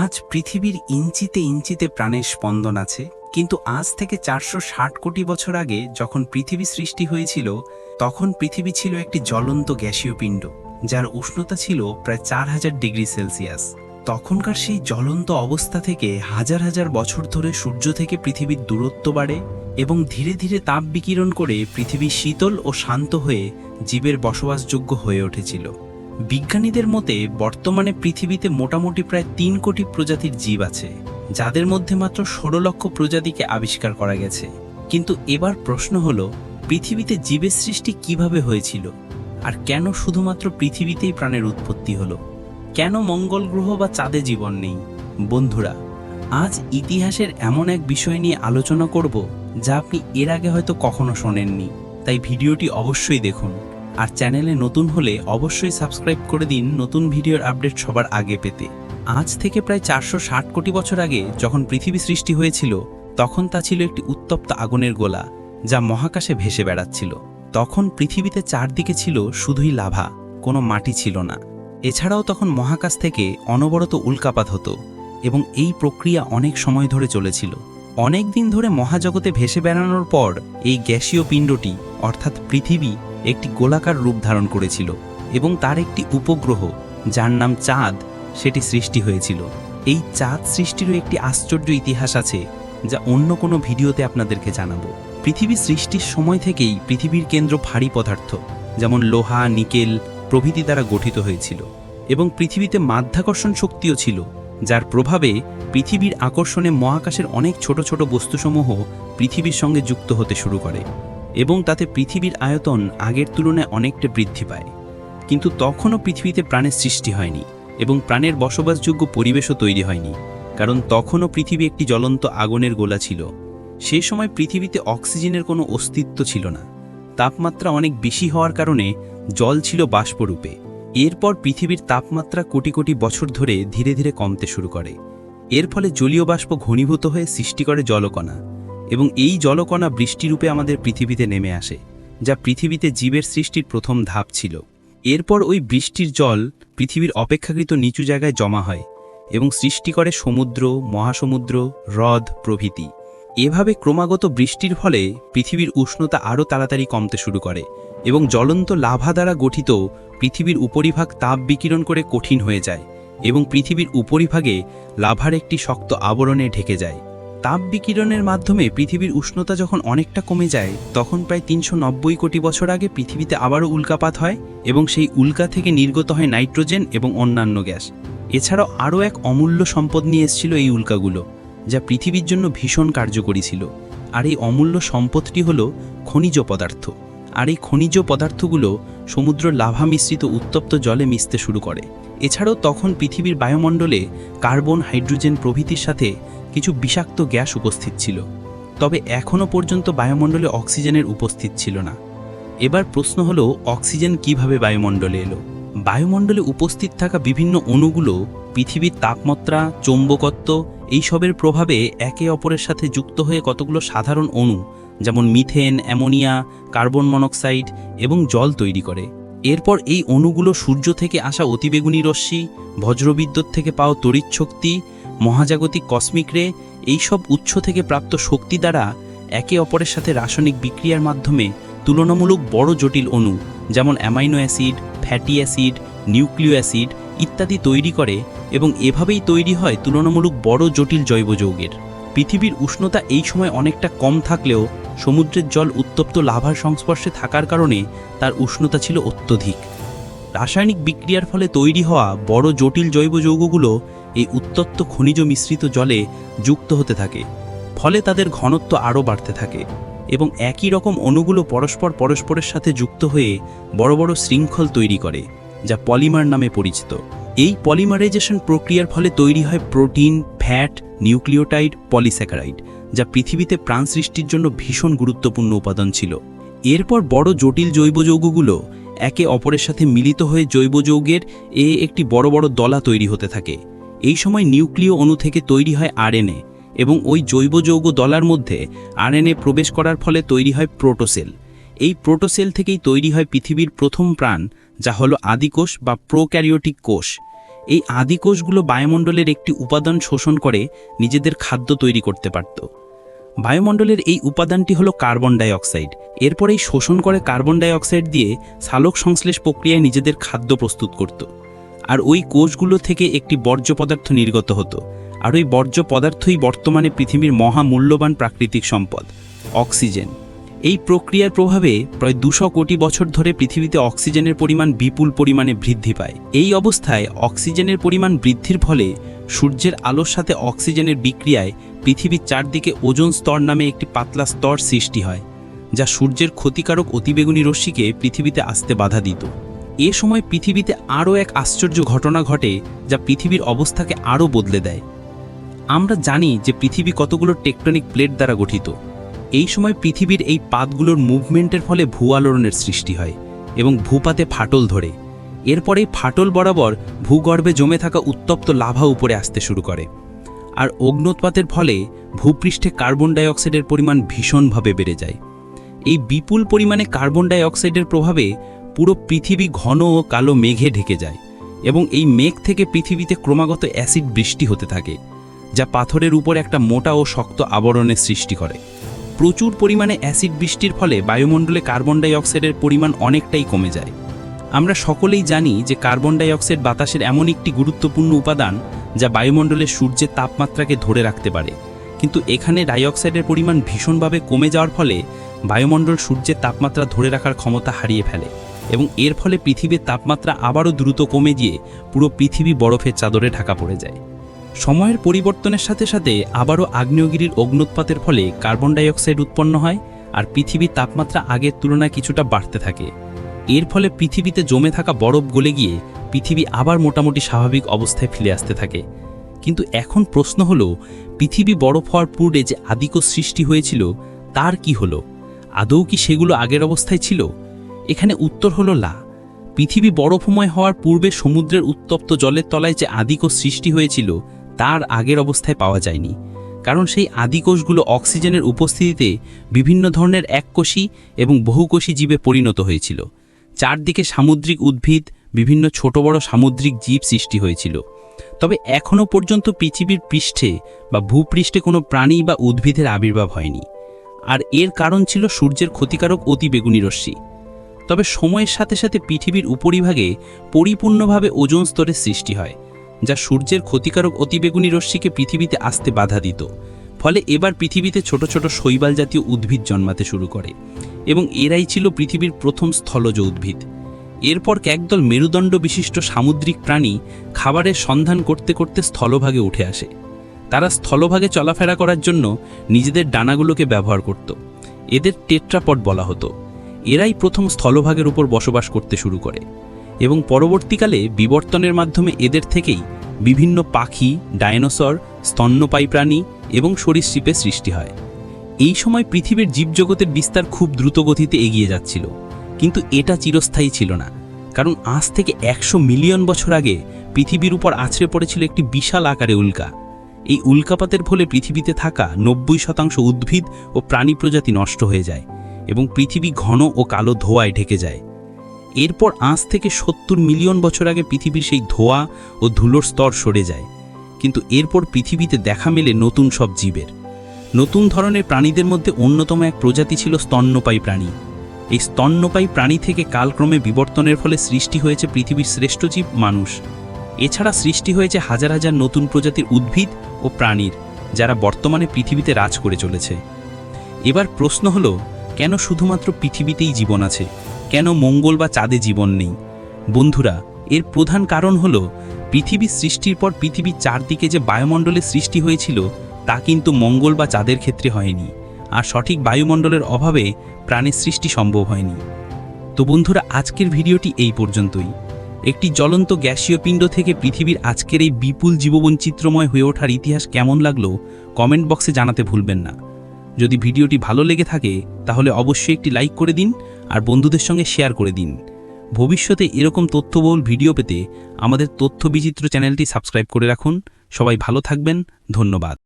আজ পৃথিবীর ইঞ্চিতে ইঞ্চিতে প্রাণের স্পন্দন আছে, কিন্তু আজ থেকে চারশো ষাট কোটি বছর আগে যখন পৃথিবী সৃষ্টি হয়েছিল, তখন পৃথিবী ছিল একটি জ্বলন্ত গ্যাসীয় পিণ্ড, যার উষ্ণতা ছিল প্রায় চার হাজার ডিগ্রি সেলসিয়াস। তখনকার সেই জ্বলন্ত অবস্থা থেকে হাজার হাজার বছর ধরে সূর্য থেকে পৃথিবীর দূরত্ব বাড়ে এবং ধীরে ধীরে তাপ বিকিরণ করে পৃথিবী শীতল ও শান্ত হয়ে জীবের বসবাসযোগ্য হয়ে উঠেছিল। বিজ্ঞানীদের মতে, বর্তমানে পৃথিবীতে মোটামুটি প্রায় তিন কোটি প্রজাতির জীব আছে, যাদের মধ্যে মাত্র ষোলো লক্ষ প্রজাতিকে আবিষ্কার করা গেছে। কিন্তু এবার প্রশ্ন হলো, পৃথিবীতে জীবের সৃষ্টি কীভাবে হয়েছিল? আর কেন শুধুমাত্র পৃথিবীতেই প্রাণের উৎপত্তি হলো? কেন মঙ্গল গ্রহ বা চাঁদে জীবন নেই? বন্ধুরা, আজ ইতিহাসের এমন এক বিষয় নিয়ে আলোচনা করব, যা আপনি এর আগে হয়তো কখনো শোনেননি, তাই ভিডিওটি অবশ্যই দেখুন। আর চ্যানেলে নতুন হলে অবশ্যই সাবস্ক্রাইব করে দিন নতুন ভিডিওর আপডেট সবার আগে পেতে। আজ থেকে প্রায় চারশো ষাট কোটি বছর আগে যখন পৃথিবী সৃষ্টি হয়েছিল, তখন তা ছিল একটি উত্তপ্ত আগুনের গোলা, যা মহাকাশে ভেসে বেড়াচ্ছিল। তখন পৃথিবীতে চারদিকে ছিল শুধুই লাভা, কোনো মাটি ছিল না। এছাড়াও তখন মহাকাশ থেকে অনবরত উল্কাপাত হতো এবং এই প্রক্রিয়া অনেক সময় ধরে চলেছিল। অনেক দিন ধরে মহাজগতে ভেসে বেড়ানোর পর এই গ্যাসীয় পিণ্ডটি, অর্থাৎ পৃথিবী একটি গোলাকার রূপ ধারণ করেছিল এবং তার একটি উপগ্রহ, যার নাম চাঁদ, সেটি সৃষ্টি হয়েছিল। এই চাঁদ সৃষ্টিরও একটি আশ্চর্য ইতিহাস আছে, যা অন্য কোনো ভিডিওতে আপনাদেরকে জানাব। পৃথিবী সৃষ্টির সময় থেকেই পৃথিবীর কেন্দ্র ভারী পদার্থ, যেমন লোহা, নিকেল প্রভৃতি দ্বারা গঠিত হয়েছিল এবং পৃথিবীতে মাধ্যাকর্ষণ শক্তিও ছিল, যার প্রভাবে পৃথিবীর আকর্ষণে মহাকাশের অনেক ছোট ছোট বস্তুসমূহ পৃথিবীর সঙ্গে যুক্ত হতে শুরু করে। এবং তাতে পৃথিবীর আয়তন আগের তুলনায় অনেকটা বৃদ্ধি পায়। কিন্তু তখনও পৃথিবীতে প্রাণের সৃষ্টি হয়নি এবং প্রাণের বসবাসযোগ্য পরিবেশও তৈরি হয়নি, কারণ তখনও পৃথিবী একটি জ্বলন্ত আগুনের গোলা ছিল। সে সময় পৃথিবীতে অক্সিজেনের কোনো অস্তিত্ব ছিল না। তাপমাত্রা অনেক বেশি হওয়ার কারণে জল ছিল বাষ্পরূপে। এরপর পৃথিবীর তাপমাত্রা কোটি কোটি বছর ধরে ধীরে ধীরে কমতে শুরু করে। এর ফলে জলীয় বাষ্প ঘনীভূত হয়ে সৃষ্টি করে জলকণা। এবং এই জলকণা বৃষ্টিরূপে আমাদের পৃথিবীতে নেমে আসে, যা পৃথিবীতে জীবের সৃষ্টির প্রথম ধাপ ছিল। এরপর ওই বৃষ্টির জল পৃথিবীর অপেক্ষাকৃত নিচু জায়গায় জমা হয় এবং সৃষ্টি করে সমুদ্র, মহাসমুদ্র, হ্রদ, প্রভৃতি। এভাবে ক্রমাগত বৃষ্টির ফলে পৃথিবীর উষ্ণতা আরও তাড়াতাড়ি কমতে শুরু করে এবং জ্বলন্ত লাভা দ্বারা গঠিত পৃথিবীর উপরিভাগ তাপ বিকিরণ করে কঠিন হয়ে যায় এবং পৃথিবীর উপরিভাগে লাভার একটি শক্ত আবরণে ঢেকে যায়। তাপ বিকিরণের মাধ্যমে পৃথিবীর উষ্ণতা যখন অনেকটা কমে যায়, তখন প্রায় তিনশো নব্বই কোটি বছর আগে পৃথিবীতে আবারও উল্কাপাত হয় এবং সেই উল্কা থেকে নির্গত হয় নাইট্রোজেন এবং অন্যান্য গ্যাস। এছাড়াও আরও এক অমূল্য সম্পদ নিয়ে এসেছিল এই উল্কাগুলো, যা পৃথিবীর জন্য ভীষণ কার্যকরী ছিল। আর এই অমূল্য সম্পদটি হল খনিজ পদার্থ। আর এই খনিজ পদার্থগুলো সমুদ্র লাভা মিশ্রিত উত্তপ্ত জলে মিশতে শুরু করে। এছাড়াও তখন পৃথিবীর বায়ুমণ্ডলে কার্বন, হাইড্রোজেন প্রভৃতির সাথে কিছু বিষাক্ত গ্যাস উপস্থিত ছিল, তবে এখনও পর্যন্ত বায়ুমণ্ডলে অক্সিজেনের উপস্থিত ছিল না। এবার প্রশ্ন হলো, অক্সিজেন কীভাবে বায়ুমণ্ডলে এলো? বায়ুমণ্ডলে উপস্থিত থাকা বিভিন্ন অণুগুলো, পৃথিবীর তাপমাত্রা, চৌম্বকত্ব, এইসবের প্রভাবে একে অপরের সাথে যুক্ত হয়ে কতগুলো সাধারণ অণু, যেমন মিথেন, অ্যামোনিয়া, কার্বন মনোক্সাইড এবং জল তৈরি করে। এরপর এই অণুগুলো সূর্য থেকে আসা অতিবেগুনি রশ্মি বজ্রবিদ্যুৎ থেকে পাওয়া তড়িৎ শক্তি মহাজাগতিক কসমিক রে এইসব উৎস থেকে প্রাপ্ত শক্তি দ্বারা একে অপরের সাথে রাসায়নিক বিক্রিয়ার মাধ্যমে তুলনামূলক বড় জটিল অণু, যেমন amino acid, fatty acid nucleo acid ইত্যাদি তৈরি করে এবং এভাবেই তৈরি হয় তুলনামূলক বড় জটিল জৈব যৌগের পৃথিবীর উষ্ণতা এই সময় অনেকটা কম থাকলেও সমুদ্রের জল উত্তপ্ত লাভার সংস্পর্শে থাকার কারণে তার উষ্ণতা ছিল অত্যধিক। রাসায়নিক বিক্রিয়ার ফলে তৈরি হওয়া বড় জটিল জৈব যৌগগুলো এই উত্তপ্ত খনিজ মিশ্রিত জলে যুক্ত হতে থাকে, ফলে তাদের ঘনত্ব আরও বাড়তে থাকে এবং একই রকম অণুগুলো পরস্পর পরস্পরের সাথে যুক্ত হয়ে বড় বড় শৃঙ্খল তৈরি করে, যা পলিমার নামে পরিচিত। এই পলিমারাইজেশন প্রক্রিয়ার ফলে তৈরি হয় প্রোটিন, ফ্যাট, নিউক্লিওটাইড, পলিস্যাকারাইড, যা পৃথিবীতে প্রাণ সৃষ্টির জন্য ভীষণ গুরুত্বপূর্ণ উপাদান ছিল। এরপর বড় জটিল জৈব যৌগগুলো একে অপরের সাথে মিলিত হয়ে জৈব যৌগের এ একটি বড় বড় দলা তৈরি হতে থাকে। এই সময় নিউক্লিয় অণু থেকে তৈরি হয় আরএনএ এবং ওই জৈব যৌগ দলার মধ্যে আরএনএ প্রবেশ করার ফলে তৈরি হয় প্রোটোসেল। এই প্রোটোসেল থেকেই তৈরি হয় পৃথিবীর প্রথম প্রাণ, যা হলো আদিকোষ বা প্রোক্যারিওটিক কোষ। এই আদিকোষগুলো বায়ুমণ্ডলের একটি উপাদান শোষণ করে নিজেদের খাদ্য তৈরি করতে পারত। বায়ুমণ্ডলের এই উপাদানটি হলো কার্বন ডাইঅক্সাইড। এরপরেই শোষণ করে কার্বন ডাইঅক্সাইড দিয়ে সালোক সংশ্লেষ প্রক্রিয়ায় নিজেদের খাদ্য প্রস্তুত করত। আর ওই কোষগুলো থেকে একটি বর্জ্য পদার্থ নির্গত হতো। আর ওই বর্জ্য পদার্থই বর্তমানে পৃথিবীর মহামূল্যবান প্রাকৃতিক সম্পদ, অক্সিজেন। এই প্রক্রিয়ার প্রভাবে প্রায় দুশো কোটি বছর ধরে পৃথিবীতে অক্সিজেনের পরিমাণ বিপুল পরিমাণে বৃদ্ধি পায়। এই অবস্থায় অক্সিজেনের পরিমাণ বৃদ্ধির ফলে সূর্যের আলোর সাথে অক্সিজেনের বিক্রিয়ায় পৃথিবীর চারদিকে ওজোন স্তর নামে একটি পাতলা স্তর সৃষ্টি হয়, যা সূর্যের ক্ষতিকারক অতিবেগুনি রশ্মিকে পৃথিবীতে আসতে বাধা দিত। এ সময় পৃথিবীতে আরও এক আশ্চর্য ঘটনা ঘটে যা পৃথিবীর অবস্থাকে আরও বদলে দেয়। আমরা জানি যে পৃথিবী কতগুলো টেকটনিক প্লেট দ্বারা গঠিত। এই সময় পৃথিবীর এই পাতগুলোর মুভমেন্টের ফলে ভূয়ালোড়নের সৃষ্টি হয় এবং ভূপাতে ফাটল ধরে। এরপর এই ফাটল বরাবর ভূগর্ভে জমে থাকা উত্তপ্ত লাভা উপরে আসতে শুরু করে। আর অগ্নোৎপাতের ফলে ভূপৃষ্ঠে কার্বন ডাইঅক্সাইডের পরিমাণ ভীষণভাবে বেড়ে যায়। এই বিপুল পরিমাণে কার্বন ডাইঅক্সাইডের প্রভাবে পুরো পৃথিবী ঘন ও কালো মেঘে ঢেকে যায় এবং এই মেঘ থেকে পৃথিবীতে ক্রমাগত অ্যাসিড বৃষ্টি হতে থাকে, যা পাথরের উপর একটা মোটা ও শক্ত আবরণের সৃষ্টি করে। প্রচুর পরিমাণে অ্যাসিড বৃষ্টির ফলে বায়ুমণ্ডলে কার্বন ডাই অক্সাইডের পরিমাণ অনেকটাই কমে যায়। আমরা সকলেই জানি যে কার্বন ডাই অক্সাইড বাতাসের এমন একটি গুরুত্বপূর্ণ উপাদান যা বায়ুমণ্ডলে সূর্যের তাপমাত্রাকে ধরে রাখতে পারে। কিন্তু এখানে ডাইঅক্সাইডের পরিমাণ ভীষণভাবে কমে যাওয়ার ফলে বায়ুমণ্ডল সূর্যের তাপমাত্রা ধরে রাখার ক্ষমতা হারিয়ে ফেলে। এবং এর ফলে পৃথিবীর তাপমাত্রা আবারও দ্রুত কমে গিয়ে পুরো পৃথিবী বরফের চাদরে ঢাকা পড়ে যায়। সময়ের পরিবর্তনের সাথে সাথে আবারও আগ্নেয়গিরির অগ্নুৎপাতের ফলে কার্বন ডাইঅক্সাইড উৎপন্ন হয় আর পৃথিবীর তাপমাত্রা আগের তুলনায় কিছুটা বাড়তে থাকে। এর ফলে পৃথিবীতে জমে থাকা বরফ গলে গিয়ে পৃথিবী আবার মোটামুটি স্বাভাবিক অবস্থায় ফিরে আসতে থাকে। কিন্তু এখন প্রশ্ন হলো, পৃথিবী বরফ হওয়ার পূর্বে যে আদিক সৃষ্টি হয়েছিল, তার কি হলো? আদৌ কি সেগুলো আগের অবস্থায় ছিল? এখানে উত্তর হলো লা। পৃথিবী বরফময় হওয়ার পূর্বে সমুদ্রের উত্তপ্ত জলের তলায় যে আদিকোষ সৃষ্টি হয়েছিল, তার আগের অবস্থায় পাওয়া যায়নি। কারণ সেই আদিকোষগুলো অক্সিজেনের উপস্থিতিতে বিভিন্ন ধরনের এককোষী এবং বহুকোষী জীবে পরিণত হয়েছিল। চারদিকে সামুদ্রিক উদ্ভিদ, বিভিন্ন ছোট বড় সামুদ্রিক জীব সৃষ্টি হয়েছিল। তবে এখনও পর্যন্ত পৃথিবীর পৃষ্ঠে বা ভূপৃষ্ঠে কোনো প্রাণী বা উদ্ভিদের আবির্ভাব হয়নি। আর এর কারণ ছিল সূর্যের ক্ষতিকারক অতিবেগুনি রশ্মি। তবে সময়ের সাথে সাথে পৃথিবীর উপরিভাগে পরিপূর্ণভাবে ওজোন স্তরের সৃষ্টি হয়, যা সূর্যের ক্ষতিকারক অতিবেগুনি রশ্মিকে পৃথিবীতে আসতে বাধা দিত। ফলে এবার পৃথিবীতে ছোট ছোট শৈবাল জাতীয় উদ্ভিদ জন্মাতে শুরু করে এবং এরাই ছিল পৃথিবীর প্রথম স্থলজ উদ্ভিদ। এরপর একদল মেরুদণ্ড বিশিষ্ট সামুদ্রিক প্রাণী খাবারের সন্ধান করতে করতে স্থলভাগে উঠে আসে। তারা স্থলভাগে চলাফেরা করার জন্য নিজেদের ডানাগুলোকে ব্যবহার করত। এদের টেট্রাপট বলা হতো। এরাই প্রথম স্থলভাগের উপর বসবাস করতে শুরু করে এবং পরবর্তীকালে বিবর্তনের মাধ্যমে এদের থেকেই বিভিন্ন পাখি ডায়নোসর স্তন্যপায়ী প্রাণী এবং সরীসৃপের সৃষ্টি হয়। এই সময় পৃথিবীর জীবজগতের বিস্তার খুব দ্রুত গতিতে এগিয়ে যাচ্ছিল, কিন্তু এটা চিরস্থায়ী ছিল না, কারণ আজ থেকে একশো মিলিয়ন বছর আগে পৃথিবীর উপর আছড়ে পড়েছিল একটি বিশাল আকারে উল্কা। এই উল্কাপাতের ফলে পৃথিবীতে থাকা নব্বই শতাংশ উদ্ভিদ ও প্রাণী প্রজাতি নষ্ট হয়ে যায়। এবং পৃথিবী ঘন ও কালো ধোঁয়ায় ঢেকে যায়। এরপর আজ থেকে সত্তর মিলিয়ন বছর আগে পৃথিবীর সেই ধোঁয়া ও ধুলোর স্তর সরে যায়। কিন্তু এরপর পৃথিবীতে দেখা মেলে নতুন সব জীবের। নতুন ধরনের প্রাণীদের মধ্যে অন্যতম এক প্রজাতি ছিল স্তন্যপায়ী প্রাণী। এই স্তন্যপায়ী প্রাণী থেকে কালক্রমে বিবর্তনের ফলে সৃষ্টি হয়েছে পৃথিবীর শ্রেষ্ঠ জীব মানুষ। এছাড়া সৃষ্টি হয়েছে হাজার হাজার নতুন প্রজাতির উদ্ভিদ ও প্রাণীর, যারা বর্তমানে পৃথিবীতে রাজ করে চলেছে। এবার প্রশ্ন হলো কেন শুধুমাত্র পৃথিবীতেই জীবন আছে? কেন মঙ্গল বা চাঁদে জীবন নেই? বন্ধুরা, এর প্রধান কারণ হল পৃথিবীর সৃষ্টির পর পৃথিবীর চারদিকে যে বায়ুমণ্ডলের সৃষ্টি হয়েছিল, তা কিন্তু মঙ্গল বা চাঁদের ক্ষেত্রে হয়নি। আর সঠিক বায়ুমণ্ডলের অভাবে প্রাণের সৃষ্টি সম্ভব হয়নি। তো বন্ধুরা, আজকের ভিডিওটি এই পর্যন্তই। একটি জ্বলন্ত গ্যাসীয় পিণ্ড থেকে পৃথিবীর আজকের এই বিপুল জীববৈচিত্র্যময় হয়ে ওঠার ইতিহাস কেমন লাগল, কমেন্ট বক্সে জানাতে ভুলবেন না। যদি ভিডিওটি ভালো লেগে থাকে, তাহলে অবশ্যই একটি লাইক করে দিন আর বন্ধুদের সঙ্গে শেয়ার করে দিন। ভবিষ্যতে এরকম তথ্যবহুল ভিডিও পেতে আমাদের তথ্য বিচিত্র চ্যানেলটি সাবস্ক্রাইব করে রাখুন। সবাই ভালো থাকবেন। ধন্যবাদ।